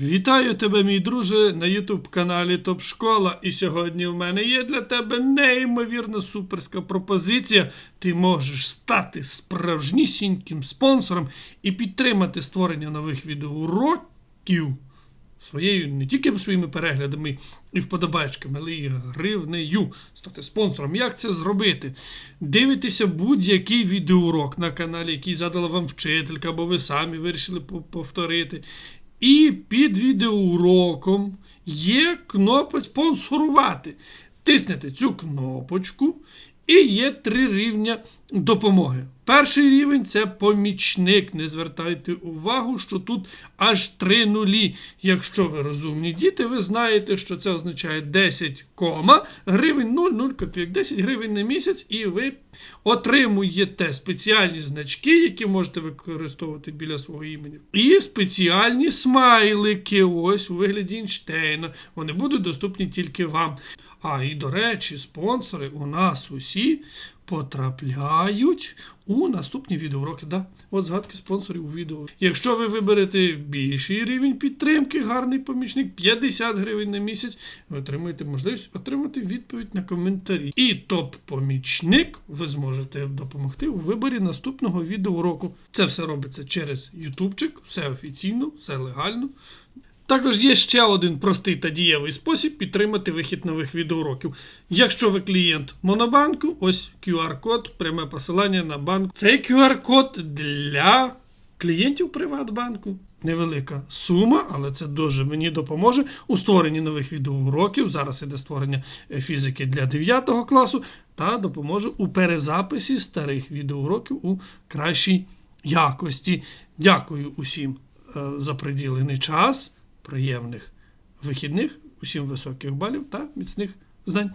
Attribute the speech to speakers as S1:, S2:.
S1: Вітаю тебе, мій друже, на Ютуб каналі Топ Школа. І сьогодні в мене є для тебе неймовірно суперська пропозиція. Ти можеш стати справжнісіньким спонсором і підтримати створення нових відеоуроків своєю не тільки своїми переглядами і вподобачками, але й гривнею стати спонсором. Як це зробити? Дивитеся будь-який відеоурок на каналі, який задала вам вчителька, або ви самі вирішили повторити. І під відеоуроком є кнопочка спонсорувати. Тиснете цю кнопочку, і є три рівня допомоги. Перший рівень це помічник. Не звертайте увагу, що тут аж три нулі. Якщо ви розумні діти, ви знаєте, що це означає 10 кома гривень 0, 0 копійок, 10 гривень на місяць, і ви отримуєте спеціальні значки, які можете використовувати біля свого імені. І спеціальні смайлики, ось у вигляді Ейнштейна. Вони будуть доступні тільки вам. А і до речі, спонсори у нас усі потрапляють у наступні відеоуроки. Да? От згадки спонсорів у відео. Якщо ви виберете більший рівень підтримки, гарний помічник, 50 гривень на місяць, ви отримаєте можливість отримати відповідь на коментарі. І топ-помічник ви зможете допомогти у виборі наступного відеоуроку. Це все робиться через ютубчик, все офіційно, все легально. Також є ще один простий та дієвий спосіб підтримати вихід нових відеоуроків. Якщо ви клієнт Монобанку, ось QR-код, пряме посилання на банк. Цей QR-код для клієнтів Приватбанку. Невелика сума, але це дуже мені допоможе у створенні нових відеоуроків. Зараз іде створення е, фізики для 9 класу, та допоможе у перезаписі старих відеоуроків у кращій якості. Дякую усім е, за приділений час приємних вихідних, усім високих балів та міцних знань.